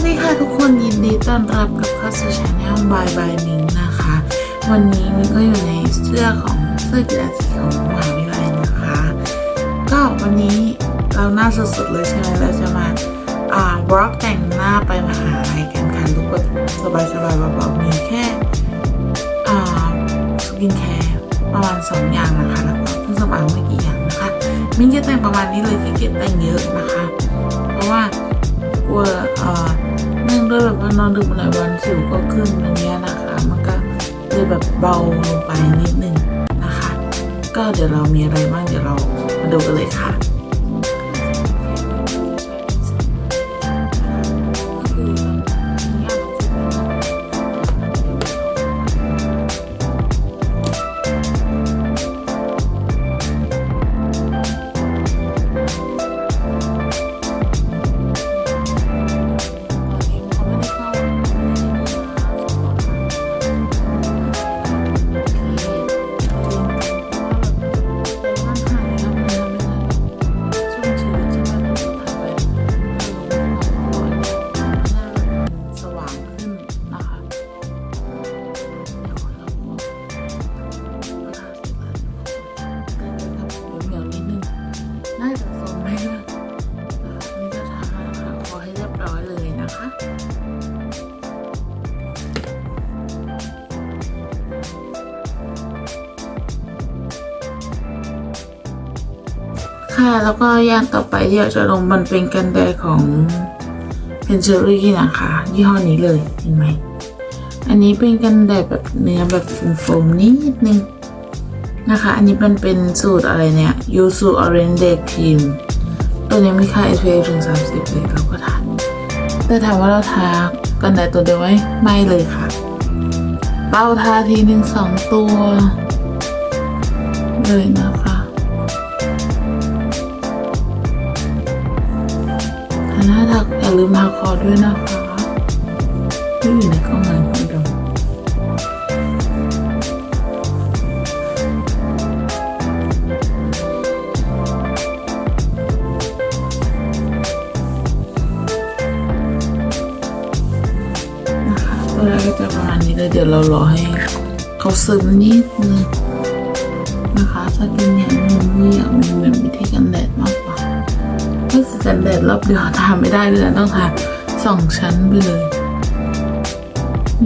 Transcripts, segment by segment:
วัสดีค่ะทุกคนยินดีต้อนรับกับเข้าสู่ช anel บายบายมิงนะคะ วันนี้มิงก็อยู่ในเสื้อของเสื้อกีฬาสีของมหาวิทยาลัยนะคะ ก็วันนี้เราหน้าสดๆเลยใช่ไหมเราจะมาอ่าบล็อกแต่งหน้าไปมหาลัยกันค่ะลุกแบบสบายๆเบาๆมีแค่อ่าสกินแคร์ประมาณสองอย่างนะคะแล้วก็เครื่องสำอางไม่กี่อย่างนะคะมิ้งจะแต่งประมาณนี้เลยขี้เกียจแต่งเยอะนะคะ เพราะว่ากลัวเอ่อ ด้วยแบบว่านอนดึกมาหลายวันสิวก็ขึ้นอย่างเงี้ยนะคะ มันก็เลยแบบเบาลงไปนิดนึงนะคะ ก็เดี๋ยวเรามีอะไรบ้างเดี๋ยวเรามาดูกันเลยค่ะ ค่ะ แล้วก็ย่างต่อไปที่อยากจะลงมันเป็นกันแดดของเพนเชอรี่นะคะ ยี่ห้อนี้เลยเห็นไหม อันนี้เป็นกันแดดแบบเนื้อแบบโฟมๆนิดนึงนะคะ อันนี้มันเป็นสูตรอะไรเนี่ยยูสุออเรนเดครีมตัวนี้มีค่า SPF ถึง 30เลยเราก็ทาแต่ถามว่าเราทากันแดดตัวเดียวไหมไม่เลยค่ะ เป้าทาทีหนึ่งสองตัว เลยนะคะ ทาหน้าทักอย่าลืมทาคอด้วยนะคะที่อยู่ในกล้องเลยคุณผู้ชมนะคะตัวแรกก็จะประมาณนี้เลยเดี๋ยวเรารอให้เขาซึมนิดนึงนะคะถ้ากินอย่างนี้ไม่อยากมีเหมือนวิธีกันแดดมาก กันแดดรอบเดียวทาไม่ได้เลยนะต้องทาสองชั้นไปเลย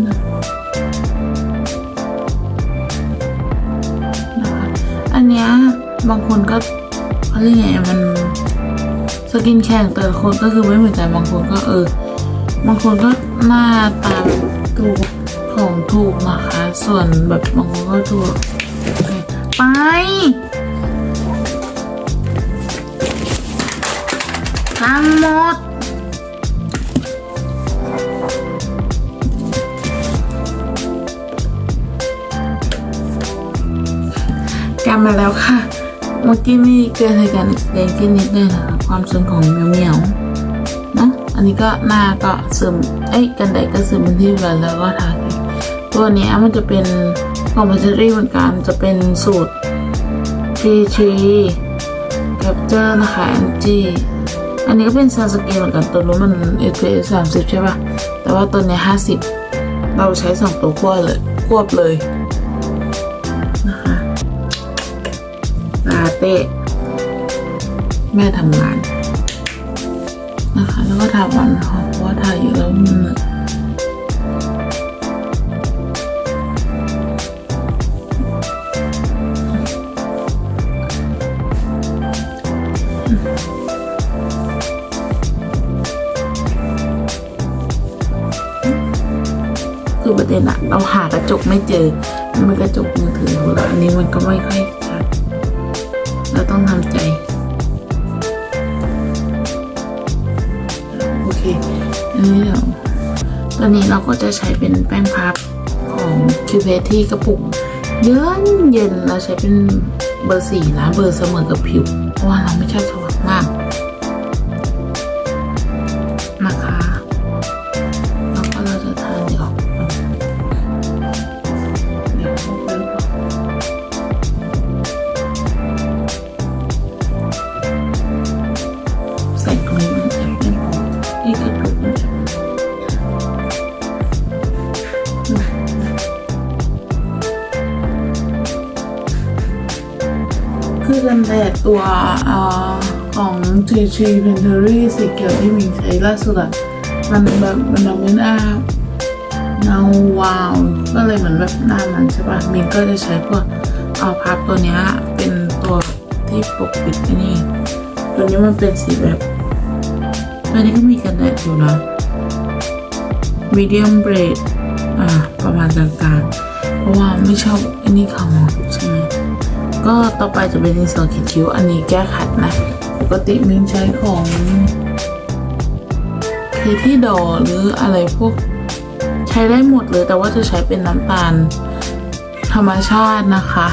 นะนะคะอันเนี้ยบางคนก็เขาเรียกไงมันสกินแคร์ของแต่ละคนก็คือไม่เหมือนกันบางคนก็เออบางคนก็หน้าตาถูกของถูกนะคะ ส่วนแบบบางคนก็ถูกไป ทำหมด กลับมาแล้วค่ะ เมื่อกี้มีเกิดเหตุการณ์แดงขึ้นนิดนึงนะความซึมของเหมียวเหมียวๆเนะอันนี้ก็หน้าก็ซึมเอ้ยกันแดดก็ซึมเป็นที่เรียบร้อยแล้วก็ทาตัวนี้มันจะเป็นของพัชรี่เหมือนกันจะเป็นสูตร T3 Capture นะคะ NG อัน อันนี้ก็เป็นซาสกีเหมือนกันตัวนู้นมัน SPF 30 ใช่ปะแต่ว่าตัวเนี้ย50 เราใช้สองตัวควบเลย ควบเลยนะคะลาเต้แม่ทำงานนะคะ แล้วก็ทาวันค่ะเพราะว่าทาอยู่แล้วมัน เหนื่อยคือประเด็นอะเราหากระจกไม่เจอมันกระจกมือถือของเราอันนี้มันก็ไม่ค่อยชัดเราต้องทำใจ โอเคนนี้เดี๋ยวตอนนี้เราก็จะใช้เป็นแป้งพับของคิวเพที่กระปุกเย็นเย็นเราใช้เป็นเบอร์สี่นะเบอร์เสมอกับผิว เพราะว่าเราไม่ชอบสว่างมาก แดดตัวอของ T3 p e n t e r y สีเขียวที่มิงใช้ล่าสุดอะมันแบบมันเอาไม่น่าเงาวาว ก็เลยเหมือนแบบหน้ามันใช่ปะมิงก็จะใช้พวกเอาพับตัวเนี้ยเป็นตัวที่ปกปิดนี่ ตัวนี้มันเป็นสีแบบอันนี้ก็มีกันแดดอยู่นะ medium braid อ่าประมาณกลางๆ เพราะว่าไม่ชอบอันนี้เขาใช่ไหม ก็ต่อไปจะเป็นดินสอเขียนคิ้วอันนี้แก้ขัดนะ ปกติมิงใช้ของเคที่ดอหรืออะไรพวกใช้ได้หมดเลยแต่ว่าจะใช้เป็นน้ำตาลธรรมชาตินะคะ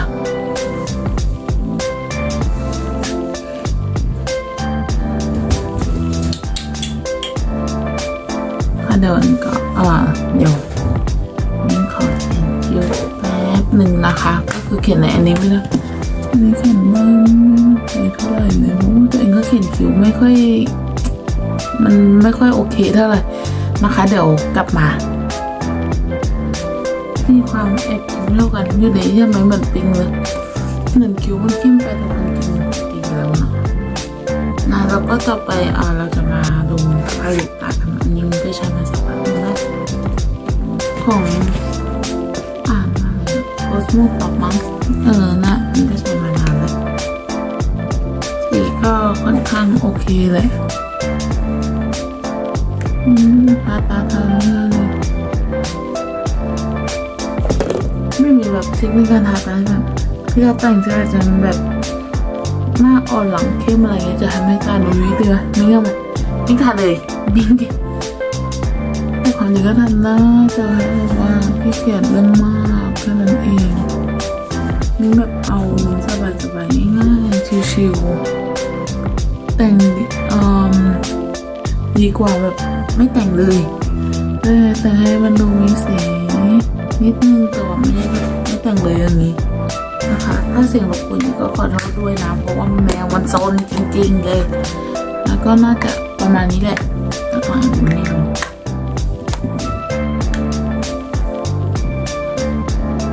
เดินก็อ่าเดี๋ยวมิ้นขอเขียนคิ้วแป๊บหนึ่งนะคะ ก็คือเขียนในอันนี้ไม่ได้ อันนี้เขียนไม่ไม่เท่าไหร่เลยเพราะว่าตัวเองก็เขียนคิ้วไม่ค่อย มันไม่ค่อยโอเคเท่าไหร่นะคะเดี๋ยวกลับมามีความแอบคิ้วเท่ากันอยู่ในใช่ไหมเหมือนปิงเลยเหมือนคิ้วมันเข้มไปแต่มันกินปิงแล้วเนาะนะแล้วก็ต่อไปอ่าเราจะมาลงผลิตตัดอันนี้มันก็ใช้มาสักพักแล้วของอ่านมาเลยโคสโมป๊อปมั้งเออนะ ก็ค่อนข้างโอเคเลยอืมตาตาเธอเลยไม่มีแบบเทคนิคการทาตาแบบที่เราแต่งจะอาจจะแบบหน้าอ่อนหลังเข้มอะไรเงี้ยจะทำให้ตาดูวิเดือไม่เงี้ยมันไม่ทาเลยบิ้งแต่ความจริงก็ทำน้าจะให้ว่าพี่เกียดเรื่องมากแค่นั้นเองนี่แบบเอาสบายสบายๆง่ายๆชิวๆ แต่งดีกว่าแบบไม่แต่งเลยเออแต่ให้มันดูมีสีนิดนึงแต่ว่าไม่ได้ไม่แต่งเลยอย่างนี้นะคะถ้าเสียงรบกวนก็ขอโทษด้วยนะเพราะว่าแมวมันโซนจริงๆเลย แล้วก็น่าจะประมาณนี้แหละแล้วก็ดูไม่รู้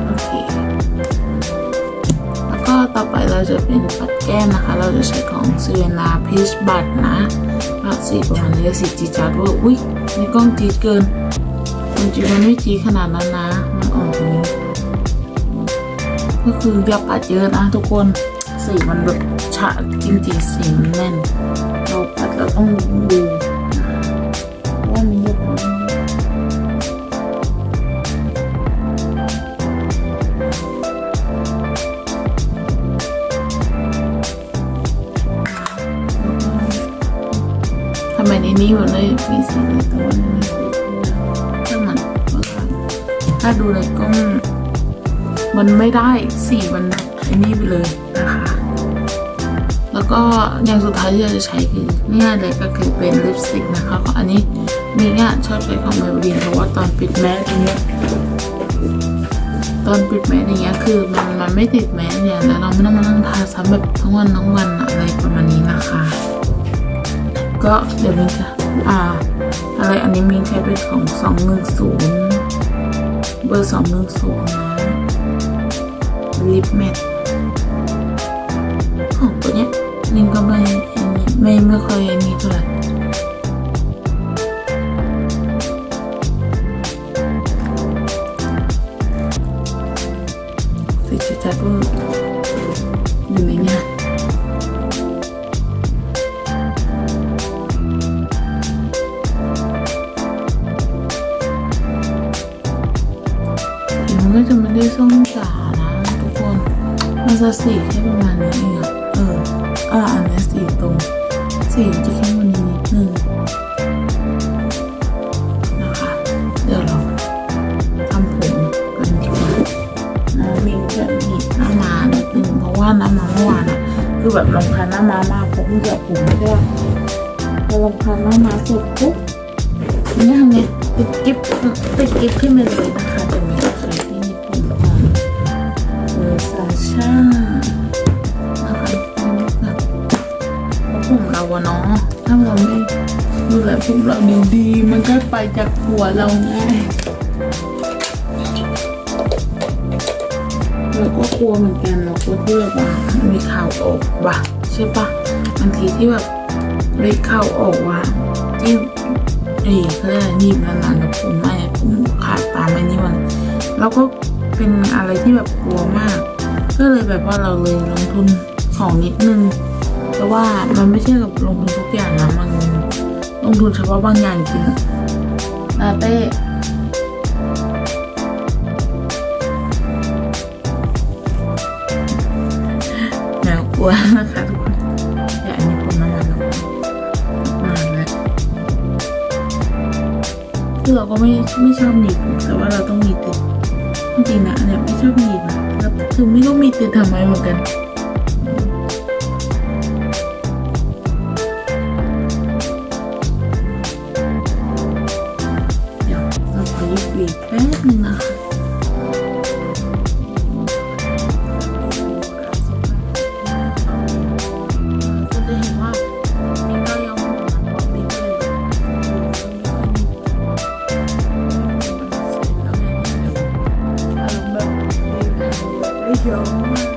โอเคแล้วก็ต่อไปเราจะเป็นปัด แช่นะคะ เราจะใช้ของซีเวนาพีชบัตนะก็สีประมาณนี้สีจีดจัดว่าอุ้ยในกล้องจีดเกินจริงๆมันไม่จีดขนาดนั้นนะ มันอ่อนกตรงนี้ก็คืออย่าปัดเยอะนะทุกคนสีมันแบบฉะจริงๆสีมันแน่น มันไม่ได้สีมันไอ้นี่ไปเลยนะคะ แล้วก็อย่างสุดท้ายที่เราจะใช้คือง่ายเลยก็คือเป็นลิปสติกนะคะก็อันนี้มีเนี่ยชอบใช้ของเมลดีนเพราะว่าตอนปิดแมสอย่างเงี้ยตอนปิดแมสอย่างเงี้ยคือมันมันไม่ติดแมสเนี่ยแล้วเราไม่ต้องมานั่งทาซ้ำแบบทั้งวันทั้งวันอะไรประมาณนี้นะคะ ก็เดี๋ยวมิ้นจะอ่าอะไรอันนี้มีใช้เป็นของสองหนึ่งศูนย์เบอร์สองหนึ่งศูนย์ ลิปแมทของตัวเนี้ยมินก็ไม่ไม่ไม่ค่อยอันนี้เท่าไหร่สีจัดจัดเวอร์อยู่ในเนี้ยสีมันก็จะไม่ได้ส้มจ๋า จะสีแค่ประมาณนี้เองอะเอออ่าอันนี้สีตรง สีจะเข้มกว่านี้นิดนึงนะคะ เดี๋ยวเราทำผมกันดีกว่าน้องมิงจะหนีบหน้ามานิดนึงเพราะว่าน้ำมาเมื่อวานอะคือแบบรำคาญหน้ามามากเพราะเพิ่งเจอผมไม่ได้พอรำคาญหน้ามาเสร็จปุ๊บนี่ทำไงติดกิ๊บติดกิ๊บขึ้นมาเลยนะคะ เนาะถ้าเราไม่ดูแลผมเราดีๆมันก็ไปจากหัวเราไงเราก็กลัวเหมือนกันเรากลัวที่แบบว่ามีข่าวออกว่ะใช่ปะบางทีที่แบบไมีข่าวออกว่าที่เอ้ยเขาเรียกอะไรหนีบนานๆแล้วผมไม่ผมขาดตามไม่นี่มันเราก็เป็นอะไรที่แบบกลัวมาก ก็เลยแบบว่าเราเลยลงทุนของนิดนึง แต่ว่ามันไม่ใช่กับลงทุนทุกอย่างนะมันลงทุนเฉพาะบางอย่างจริงอะลาเต้แมวกลัวนะคะทุกคนแต่อันนี้ผมน้ำมันแล้วนานแล้วคือเราก็ไม่ไม่ชอบหนีบแต่ว่าเราต้องมีติดจริงๆนะอันเนี้ยไม่ชอบหนีบนะแล้วคือไม่ต้องมีติดทำไมเหมือนกัน 没有